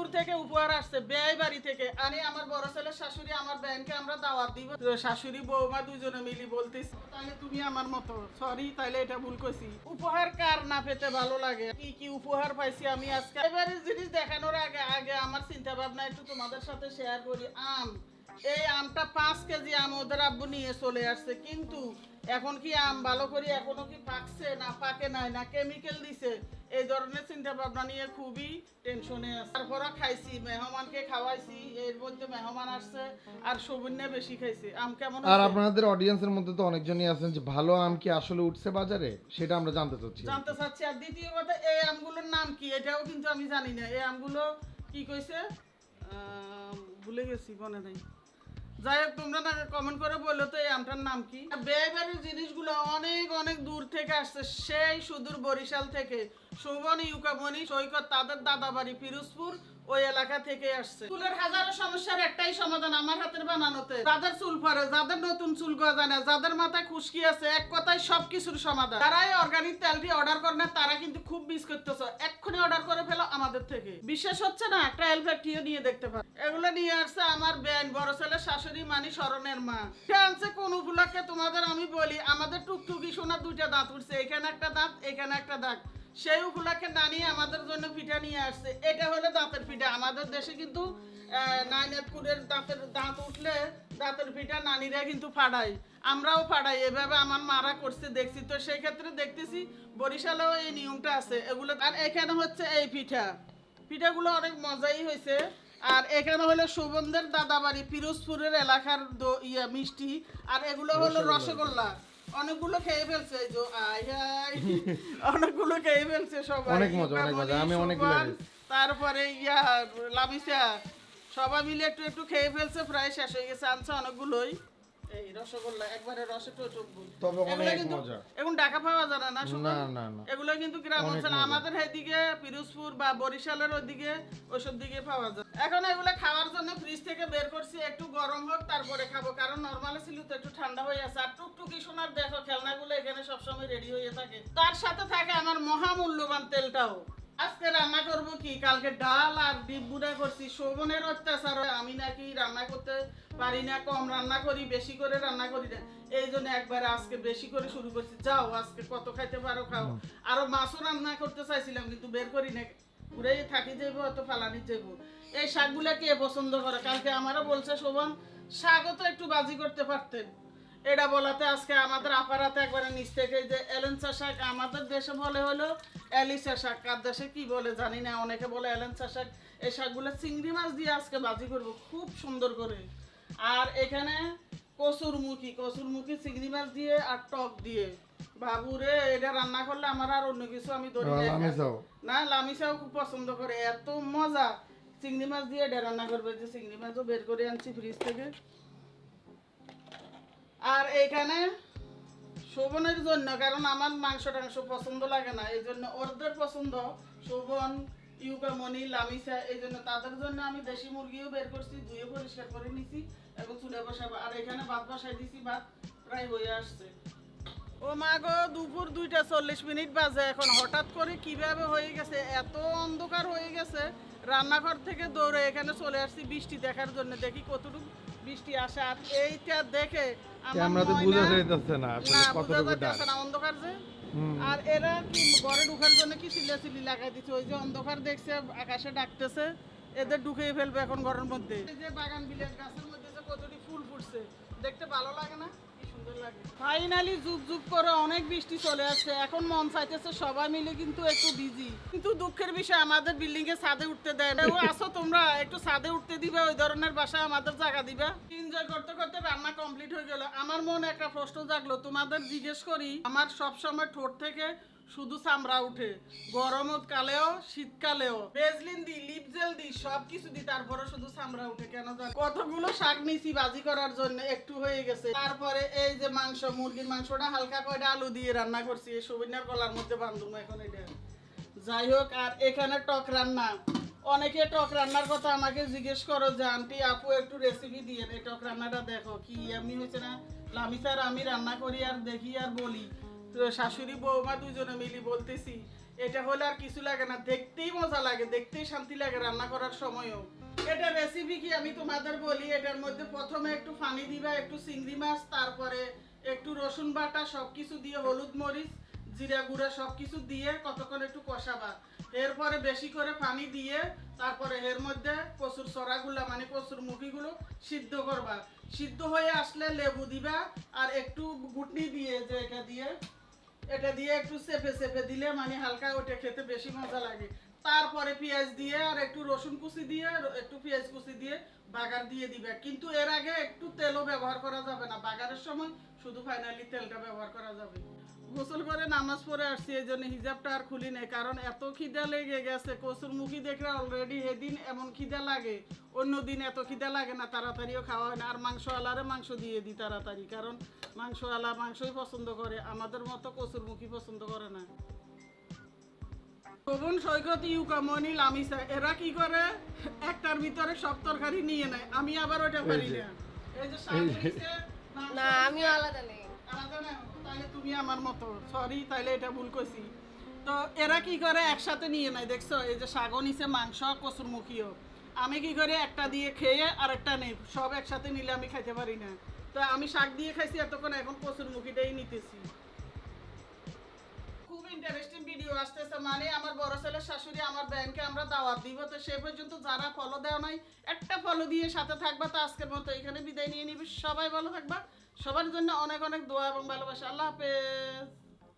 দূর থেকে উপহার আসছে বেয়াই বাড়ি থেকে। আমি আমার বড় ছেলের শাশুড়ি আমার ব্যাংকে আমরা দাওয়াত দিব। শাশুড়ি, বৌমা দুজনে মিলি বলতেছি তাহলে তুমি আমার মতো সরি তাইলে এটা ভুল কইছি। উপহার কার না পেতে ভালো লাগে? কি কি উপহার পাইছি আমি আজকে? এবারে জিনিস দেখানোর আগে আগে আমার চিন্তা ভাবনা একটু তোমাদের সাথে শেয়ার করি। আম, এই আমটা পাঁচ কেজি আম ওদের আব্বু নিয়ে চলে আসছে, কিন্তু এখন কি আম ভালো করে? এখনও কি পাকছে? না পাকে নাই না কেমিক্যাল দিছে? এই ধরনের চিন্তা ভাবনা নিয়ে খুবই টেনশনে আছে। তারপরে খাইছি মেহমানকে খাওয়াইছি এর মধ্যে মেহমান আসছে আর সবুন্যে বেশি খাইছি। আম কেমন আর আপনাদের অডিয়েন্সের মধ্যে তো অনেকজনই আছেন যে ভালো আম কি আসলে উঠছে বাজারে? সেটা আমরা জানতে চাচ্ছি। জানতে চাচ্ছি। আর দ্বিতীয় কথা এই আমগুলোর নাম কি? এটাও কিন্তু আমি জানি না। এই আমগুলো কি কইছে? ভুলে গেছি মনে নেই। যাই হোক তোমরা না কমেন্ট করে বলল তো এই আমটার নাম কি? বেবারের জিনিসগুলো অনেক অনেক দূর থেকে আসছে। সেই সুদূর বরিশাল থেকে। শোভন ইউকামণি সৈকত, তাদের দাদা বাড়ি পিরোজপুর ওই এলাকা থেকে আসছে। চুলের হাজারো সমস্যার একটাই সমাধান আমার হাতের বানানোতে। যাদের চুল পরে, যাদের নতুন চুল গজায় না যাদের মাথায় খুশকি আছে, এক কথায় সবকিছুর সমাধান। তারাই অর্গানিক তেলটি অর্ডার করে না, তারা কিন্তু খুব মিস করতেছে। এক্ষুনি অর্ডার করে ফেলো আমাদের থেকে। বিশ্বাস হচ্ছে না ট্রায়াল ফ্যাক্টরিও নিয়ে দেখতে পারো। এগুলো নিয়ে আসছে আমার ব্যান বড় ছেলে, শাশুড়ি মানি, স্মরণের মা। আনছে কোন উপলক্ষে তোমাদের আমি বলি, আমাদের টুকটুকি সোনা দুইটা দাঁত উঠছে, এখানে একটা দাঁত, এখানে একটা দাঁত সেই উপলক্ষে নানি আমাদের জন্য পিঠা নিয়ে আসছে। এটা হলো দাঁতের পিঠা। আমাদের দেশে কিন্তু নাইনাথপুরের দাঁতের দাঁত উঠলে দাঁতের পিঠা নানিরা কিন্তু ফাড়ায় আমরাও ফাড়াই এভাবে আমার মারা করছে দেখছি। তো সেই ক্ষেত্রে দেখতেছি বরিশালেও এই নিয়মটা আছে। এগুলো আর এখানে হচ্ছে এই পিঠা। পিঠাগুলো অনেক মজাই হয়েছে। আর এখানে হলো সুগন্ধের দাদাবাড়ি পিরোজপুরের এলাকার ইয়া মিষ্টি। আর এগুলো হলো রসগোল্লা। অনেকগুলো খেয়ে ফেলছে আয় অনেকগুলো খেয়ে ফেলছে সবাই। অনেক মজা, অনেক মজা। আমি অনেকগুলো তারপরে ইয়া সবাই মিলে একটু একটু খেয়ে ফেলছে প্রায় শেষ হয়ে গেছে আনছে অনেকগুলোই। এই রসগোল্লা একবারে রসে টুকবুল তবে অনেক মজা। এখন ঢাকা পাওয়া যায় না না এগুলো কিন্তু গ্রাম অঞ্চল আমাদের এইদিকে পিরোজপুর বা বরিশালের ওইদিকে ওইসব দিকে পাওয়া যায়। এখন এগুলো খাওয়ার জন্য ফ্রিজ থেকে বের করছি একটু গরম হোক তারপরে খাব। কারণ নর্মালি ছিল তো একটু ঠান্ডা হয়ে আছে। আর টুকটুকি সোনার দেখো খেলনাগুলো এখানে সবসময় রেডি হয়ে থাকে। তার সাথে থাকে আমার মহামূল্যবান তেলটাও। আজকে রান্না করব কি? কালকে ডাল আর ডিপ বুড়া করছি। শোভনের অত্যাচার আমি নাকি রান্না করতে পারি না কম রান্না করি বেশি করে রান্না করি না। এই জন্য একবার আজকে বেশি করে শুরু করছি। যাও আজকে কত খাইতে পারো খাও। আরও মাছও রান্না করতে চাইছিলাম কিন্তু বের করি না ঘুরে থাকি যাইব অত ফালানি যাইব। এই শাকগুলা কে পছন্দ করে? কালকে আমারও বলছে শোভন, শাকও তো একটু বাজি করতে পারতেন। এটা বলাতে আজকে আমাদের আপারাতে একবারে নিচ থেকে যে এলেন্সা শাক, আমাদের দেশে বলে হলো এলিসা শাক। কার দেশে কি বলে জানি না, অনেকে বলে এলেন্সা শাক। এই শাকগুলো চিংড়ি মাছ দিয়ে আজকে বাজি করব, খুব সুন্দর করে। আর এখানে কসুরমুখী কসুরমুখী চিংড়ি মাছ দিয়ে আর টক দিয়ে। বাবুরে এটা রান্না করলে আমার আর অন্য কিছু আমি ধরি না। যাও না লামিসাও খুব পছন্দ করে। এত মজা। চিংড়ি মাছ দিয়ে এটা রান্না করবে যে চিংড়ি মাছও বের করে আনছি ফ্রিজ থেকে। আর এখানে শোভনের জন্য কারণ আমার মাংস টাংস পছন্দ লাগে না এই জন্য ওদের পছন্দ। শোভন ইউকামণি লামিসা এই জন্য তাদের জন্য আমি দেশি মুরগিও বের করছি ধুয়ে পরিষ্কার করে নিছি এবং চুলে বসাবো। আর এখানে ভাত বসাই দিছি ভাত প্রায় হয়ে আসছে। ও মা গো দুপুর দুইটা চল্লিশ মিনিট বাজে। এখন হঠাৎ করে কীভাবে হয়ে গেছে? এত অন্ধকার হয়ে গেছে। রান্নাঘর থেকে দৌড়ে এখানে চলে আসছি বৃষ্টি দেখার জন্য। দেখি কতটুকু বৃষ্টি আসে। আর এইটা দেখে আমার ময়না- বোঝা যাইতেছে না আসলে কতটুকু যাচ্ছে না অন্ধকার যে। আর এরা কি ঘরে ঢুকার জন্য কি সিলি লাগাই দিচ্ছে ওই যে অন্ধকার দেখছে আকাশে ডাকতেছে। এদের ঢুকিয়ে ফেলবে এখন ঘরের মধ্যে। যে বাগান বিলাস গাছের মধ্যে যে কতটি ফুল ফুটছে দেখতে ভালো লাগে না? ফাইনালি যুগ যুগ করে অনেক বৃষ্টি চলে আসছে। এখন মন চাইতেছে সবাই মিলে কিন্তু একটু বিজি কিন্তু দুঃখের বিষয়, আমাদের বিল্ডিং এ ছাদে উঠতে দেয় না। আসো তোমরা, একটু ছাদে উঠতে দিবে, ওই ধরনের বাসায় আমাদের জায়গা দিবে। এনজয় করতে করতে রান্না কমপ্লিট হয়ে গেল। আমার মনে একটা প্রশ্ন জাগলো, তোমাদের জিজ্ঞেস করি, আমার সব সময় ঠোঁট থেকে শুধু চামড়া উঠে। গরমত কালেও, শীতকালেও। বেজলিন দি লিপ জেল দি সব কিছু দি তারপরে শুধু চামড়া উঠে। কেন জানো? কতগুলো শাক নিছি বাজি করার জন্য, একটু হয়ে গেছে। তারপরে এই যে মাংস, মুরগির মাংসটা হালকা কয়টা আলু দিয়ে রান্না করছি, এই সবিনার গলার মধ্যে বান্ধব এখন এটা। যাই হোক, আর এখানে টক রান্না। অনেকে টক রান্নার কথা আমাকে জিজ্ঞেস করো, যে, আন্টি, আপু, একটু রেসিপি দিয়ে টক রান্নাটা দেখো, কি এমনি হয়েছে না? লামিসার আমি রান্না করি আর দেখি আর বলি। তো শাশুড়ি, বৌমা দুজনে মিলি বলতেছি, এটা হলে আর কিছু লাগে না, দেখতেই মজা লাগে, দেখতেই শান্তি লাগে রান্না করার সময়ও। এটা রেসিপি কি আমি তোমাদের বলি? এটার মধ্যে প্রথমে একটু পানি দিবা, একটু চিংড়ি মাছ, তারপরে একটু রসুন বাটা সব কিছু দিয়ে হলুদ মরিচ, জিরা গুঁড়া সব কিছু দিয়ে কতক্ষণ একটু কষাবা। এরপরে বেশি করে পানি দিয়ে তারপরে এর মধ্যে কচুর সরাগুলা মানে কচুর মুখিগুলো সিদ্ধ করবা। সিদ্ধ হয়ে আসলে লেবু দিবা আর একটু গুটনি দিয়ে, যে এটা দিয়ে এটা দিয়ে একটু চেপে চেপে দিলে মানে হালকা ওটা খেতে বেশি মজা লাগে। তারপরে পেঁয়াজ দিয়ে আর একটু রসুন কুচি দিয়ে, একটু পেঁয়াজ কুচি দিয়ে বাগার দিয়ে দিবে। কিন্তু এর আগে একটু তেলও ব্যবহার করা যাবে না। বাগারের সময় শুধু ফাইনালি তেলটা ব্যবহার করা যাবে। গোসল করে নামাজ পড়ে আসছি এই জন্য হিজাবটা আর খুলি নাই। কারণ এত খিদা লেগে গেছে কচুর মুখি দেখলে অলরেডি সেদিন এমন খিদা লাগে। অন্য দিন এত খিদা লাগে না তাড়াতাড়িও খাওয়া হয় না। আর মাংস আলারে মাংস দিয়ে দিই তাড়াতাড়ি কারণ মাংস আলা মাংসই পছন্দ করে আমাদের মতো কচুর মুখি পছন্দ করে না। শোভন সৈকত ইউকামনি লামিসা এরা কি করে? একটার ভিতরে সব তরকারি নিয়ে নেয় আমি আবার ওটা পারি না। এই যে না। আমিও আলাদা নেই। আলাদা না? তাহলে তুমি আমার মতো। সরি তাহলে এটা ভুল কইছি। তো এরা কি করে একসাথে নিয়ে নেয়, দেখছ? এই যে মাংস আমি কি করে একটা দিয়ে খেয়ে নেই? সব একসাথে নিলে আমি খাইতে পারি না। তো আমি শাক দিয়ে খাইছি, এতক্ষণ এখন নিতেছি। খুব ইন্টারেস্টিং ভিডিও আসতেছে। মানে আমার বড় ছেলের শাশুড়ি আমার ব্যাংকে আমরা দাওয়াত দিব। তো সে পর্যন্ত যারা ফলো দেওয়া নাই, একটা ফলো দিয়ে সাথে থাকবা। তো আজকের মতো এখানে বিদায় নিয়ে নিবি। সবাই ভালো থাকবা। সবার জন্য অনেক অনেক দোয়া এবং ভালোবাসা। আল্লাহ হাফেজ।